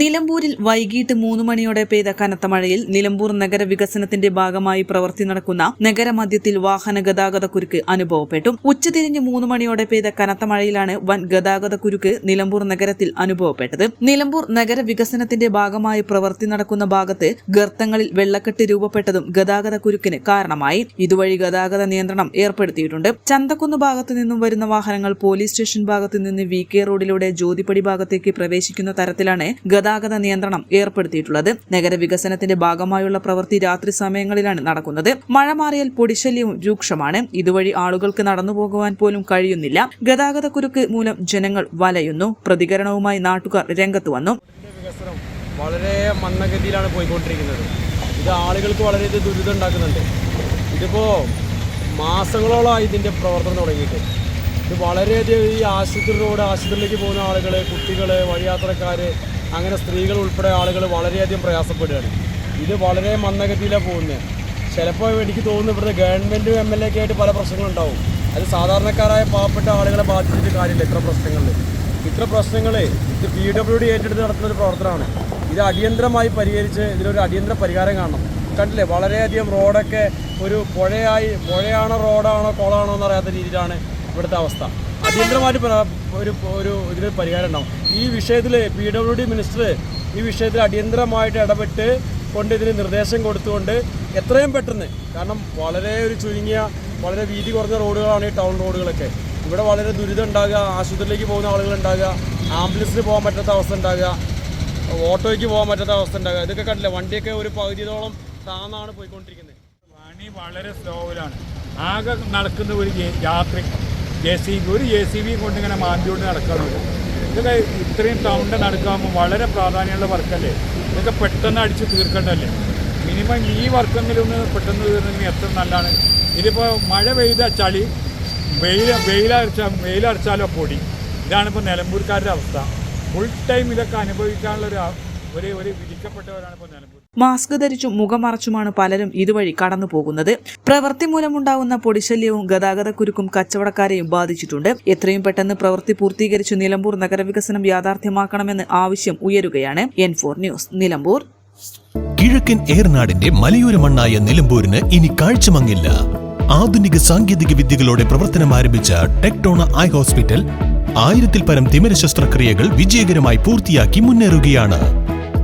നിലമ്പൂരിൽ വൈകിട്ട് മൂന്ന് മണിയോടെ പെയ്ത കനത്ത മഴയിൽ നിലമ്പൂർ നഗര വികസനത്തിന്റെ ഭാഗമായി പ്രവർത്തി നടക്കുന്ന നഗരമധ്യത്തിൽ വാഹന ഗതാഗത കുരുക്ക് അനുഭവപ്പെട്ടു. ഉച്ചതിരിഞ്ഞ് മൂന്ന് മണിയോടെ പെയ്ത കനത്ത മഴയിലാണ് വൻ ഗതാഗത കുരുക്ക് നിലമ്പൂർ നഗരത്തിൽ അനുഭവപ്പെട്ടത്. നിലമ്പൂർ നഗര വികസനത്തിന്റെ ഭാഗമായി പ്രവർത്തി നടക്കുന്ന ഭാഗത്ത് ഗർത്തങ്ങളിൽ വെള്ളക്കെട്ട് രൂപപ്പെട്ടതും ഗതാഗത കുരുക്കിന് കാരണമായി. ഇതുവഴി ഗതാഗത നിയന്ത്രണം ഏർപ്പെടുത്തിയിട്ടുണ്ട്. ചന്തക്കുന്ന് ഭാഗത്തു നിന്നും വരുന്ന വാഹനങ്ങൾ പോലീസ് സ്റ്റേഷൻ ഭാഗത്തു നിന്ന് വി കെ റോഡിലൂടെ ജ്യോതിപ്പടി ഭാഗത്തേക്ക് പ്രവേശിക്കുന്ന തരത്തിലാണ് ഗതാഗത നിയന്ത്രണം ഏർപ്പെടുത്തിയിട്ടുള്ളത്. നഗരവികസനത്തിന്റെ ഭാഗമായുള്ള പ്രവൃത്തി രാത്രി സമയങ്ങളിലാണ് നടക്കുന്നത്. മഴ മാറിയാൽ പൊടിശല്യവും രൂക്ഷമാണ്. ഇതുവഴി ആളുകൾക്ക് നടന്നു പോകുവാൻ പോലും കഴിയുന്നില്ല. ഗതാഗത കുരുക്ക് മൂലം ജനങ്ങൾ വലയുന്നു. പ്രതികരണവുമായി നാട്ടുകാർ രംഗത്ത് വന്നു. വളരെ മന്ദഗതിയിലാണ് പോയിക്കൊണ്ടിരിക്കുന്നത്. ഇത് ആളുകൾക്ക് വളരെ ദുരിതം ഉണ്ടാക്കുന്നുണ്ട്. ഇതിപ്പോൾ മാസങ്ങളോളമായി ഇതിന്റെ പ്രവർത്തനം തുടങ്ങിയിട്ട്. ഇത് വളരെയധികം ഈ ആശുപത്രി റോഡ് ആശുപത്രിയിലേക്ക് പോകുന്ന ആളുകൾ കുട്ടികൾ വഴിയാത്രക്കാർ അങ്ങനെ സ്ത്രീകൾ ഉൾപ്പെടെ ആളുകൾ വളരെയധികം പ്രയാസപ്പെടുകയാണ്. ഇത് വളരെ മന്ദഗതിയിലാണ് പോകുന്നത് ചിലപ്പോൾ എനിക്ക് തോന്നുന്നു ഇവിടുത്തെ ഗവൺമെന്റ് എം എൽ എ ആയിട്ട് പല പ്രശ്നങ്ങളുണ്ടാവും അത് സാധാരണക്കാരായ പാവപ്പെട്ട ആളുകളെ ബാധിച്ചിട്ട് കാര്യമില്ല ഇത്ര പ്രശ്നങ്ങളിൽ. ഇത്ര പ്രശ്നങ്ങൾ ഇത് പി ഡബ്ല്യു ഡി ഏറ്റെടുത്ത് നടത്തുന്ന ഒരു പ്രവർത്തനമാണ്. ഇത് അടിയന്തരമായി പരിഹരിച്ച് ഇതിലൊരു അടിയന്തര പരിഹാരം കാണണം. കണ്ടില്ലേ? വളരെയധികം റോഡൊക്കെ ഒരു പുഴയായി പുഴയാണോ റോഡാണോ കുളമാണോ എന്നറിയാത്ത രീതിയിലാണ് ഇവിടുത്തെ അവസ്ഥ. അടിയന്തരമായിട്ട് ഒരു ഒരു ഇതിന് പരിഹാരം ഉണ്ടാവും. ഈ വിഷയത്തിൽ പി ഡബ്ല്യു ഡി മിനിസ്റ്റർ ഈ വിഷയത്തിൽ അടിയന്തരമായിട്ട് ഇടപെട്ട് കൊണ്ട് ഇതിന് നിർദ്ദേശം കൊടുത്തുകൊണ്ട് എത്രയും പെട്ടെന്ന് കാരണം വളരെ ഒരു ചുരുങ്ങിയ വളരെ വീതി കുറഞ്ഞ റോഡുകളാണ് ഈ ടൗൺ റോഡുകളൊക്കെ. ഇവിടെ വളരെ ദുരിതം ഉണ്ടാകുക ആശുപത്രിയിലേക്ക് പോകുന്ന ആളുകൾ ഉണ്ടാകുക ആംബുലൻസിന് പോകാൻ പറ്റാത്ത അവസ്ഥ ഉണ്ടാകുക ഓട്ടോയ്ക്ക് പോകാൻ പറ്റാത്ത അവസ്ഥ ഉണ്ടാകുക. ഇതൊക്കെ കണ്ടില്ല? വണ്ടിയൊക്കെ ഒരു പകുതിയോളം താന്നാണ് പോയിക്കൊണ്ടിരിക്കുന്നത്. പണി വളരെ സ്ലോവിലാണ് ആകെ നടക്കുന്ന ഒരു ജെ- യാത്രി ജെ സി ബി ഒരു ജെ സി ബി കൊണ്ട് ഇങ്ങനെ മാന്തിയോണ്ട് നടക്കാറുണ്ട്. ഇതൊക്കെ ഇത്രയും ടൗണിന്റെ നടക്കാകുമ്പോൾ വളരെ പ്രാധാന്യമുള്ള വർക്കല്ലേ? ഇതൊക്കെ പെട്ടെന്ന് അടിച്ച് തീർക്കേണ്ടല്ലേ മിനിമം ഈ വർക്കെങ്കിലും ഒന്ന് പെട്ടെന്ന് തീർന്നെങ്കിൽ എത്ര നല്ലതാണ്? ഇതിപ്പോൾ മഴ പെയ്ത ചളി വെയിൽ വെയിലടിച്ച വെയിലടിച്ചാലോ പൊടി? ഇതാണിപ്പോൾ നിലമ്പൂർക്കാരുടെ അവസ്ഥ. ഫുൾ ടൈം ഇതൊക്കെ അനുഭവിക്കാനുള്ള മാസ്ക് ധരിച്ചും മുഖമറച്ചുമാണ് പലരും ഇതുവഴി കടന്നു പോകുന്നത്. പ്രവൃത്തി മൂലമുണ്ടാകുന്ന പൊടിശല്യവും ഗതാഗതക്കുരുക്കും കച്ചവടക്കാരെയും ബാധിച്ചിട്ടുണ്ട്. എത്രയും പെട്ടെന്ന് പ്രവൃത്തി പൂർത്തീകരിച്ചു നിലമ്പൂർ നഗരവികസനം യാഥാർത്ഥ്യമാക്കണമെന്ന് ആവശ്യം ഉയരുകയാണ് എൻ ഫോർ ന്യൂസ് നിലമ്പൂർ. കിഴക്കൻ ഏർനാടിന്റെ മലയോര മണ്ണായ നിലമ്പൂരിന് ഇനി കാഴ്ചമങ്ങില്ല. ആധുനിക സാങ്കേതിക വിദ്യകളോടെ പ്രവർത്തനം ആരംഭിച്ച ടെക്ടോണ ഐ ഹോസ്പിറ്റൽ ആയിരത്തിൽ പരം തിമിര ശസ്ത്രക്രിയകൾ വിജയകരമായി പൂർത്തിയാക്കി മുന്നേറുകയാണ്.